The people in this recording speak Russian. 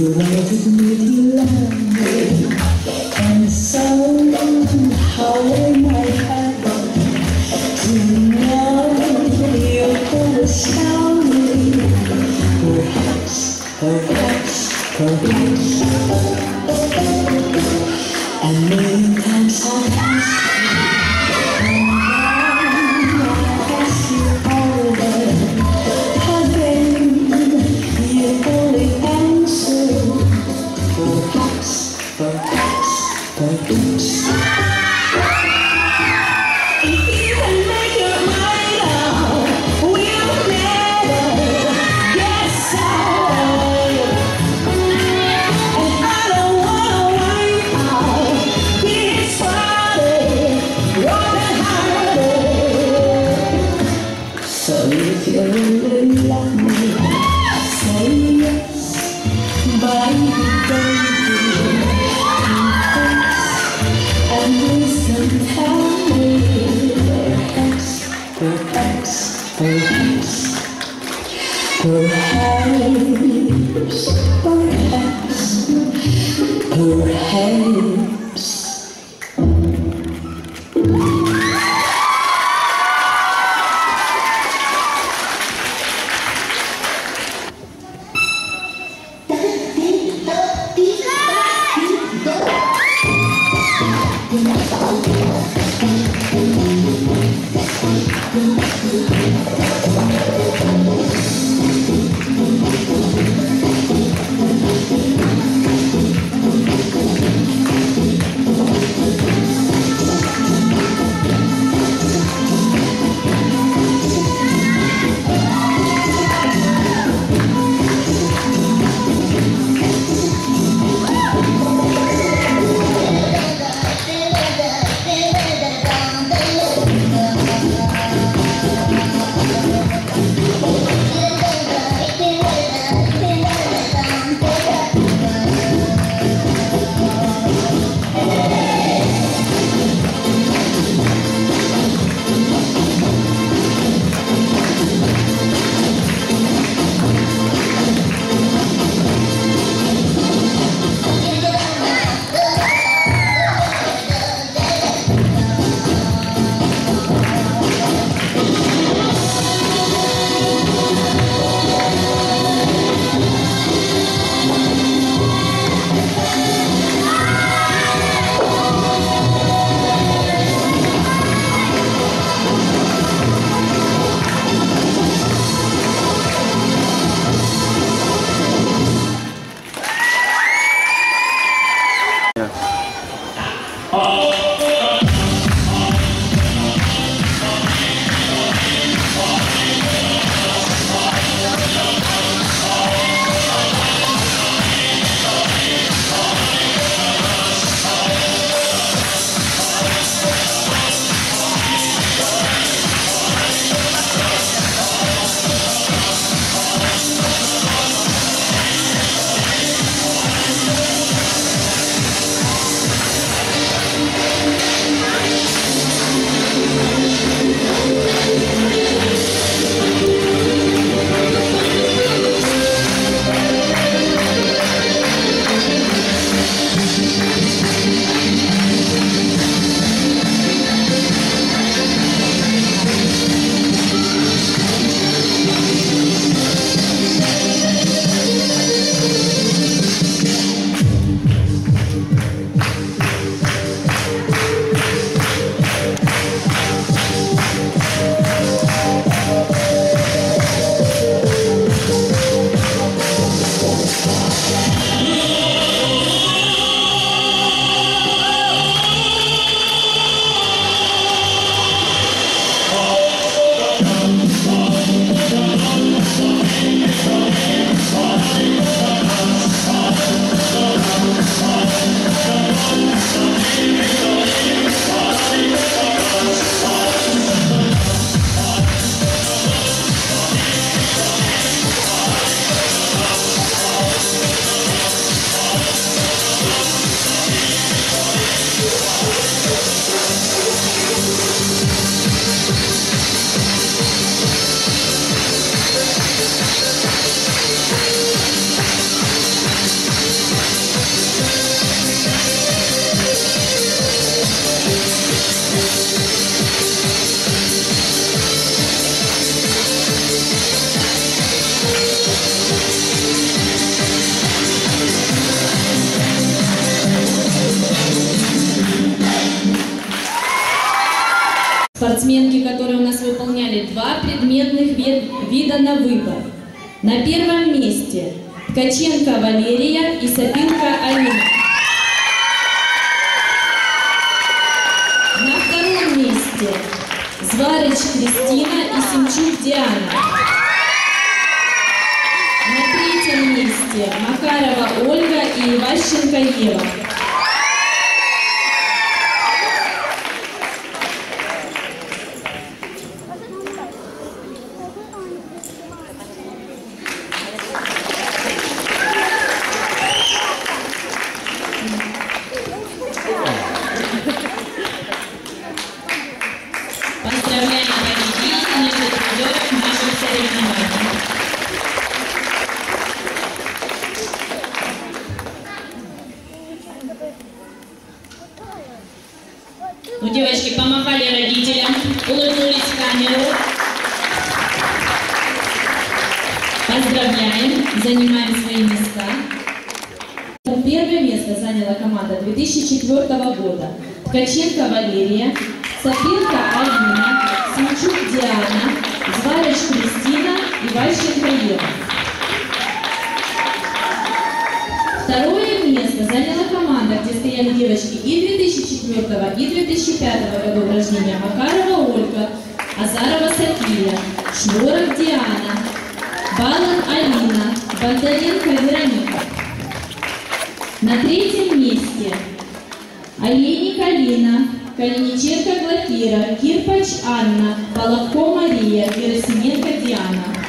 you. 감사합니다. your head предметных вид- вида на выбор. На первом месте Ткаченко Валерия и Сапинка Алина. На втором месте Зварыч Кристина и Семчук Диана. На третьем месте Макарова Ольга и Иващенко Ева. Поздравляем призеров наших соревнований. Ну, девочки, помахали родителям, улыбнулись в камеру. Поздравляем, занимаем свои места. Первое место заняла команда 2004 года. Ткаченко Валерия, Сапинка Алина, Семчук Диана, Зварич Кристина и Ващенко Ева. Второе место заняла команда, где стояли девочки и 2004 и 2005 годов рождения Макарова Ольга, Азарова София, Шворов Диана, Балан Алина, Бондаренко Вероника. На третьем месте Олейник Алина, Калиниченко Глафира, Кирпач Анна, Половко Мария, Герасименко Диана.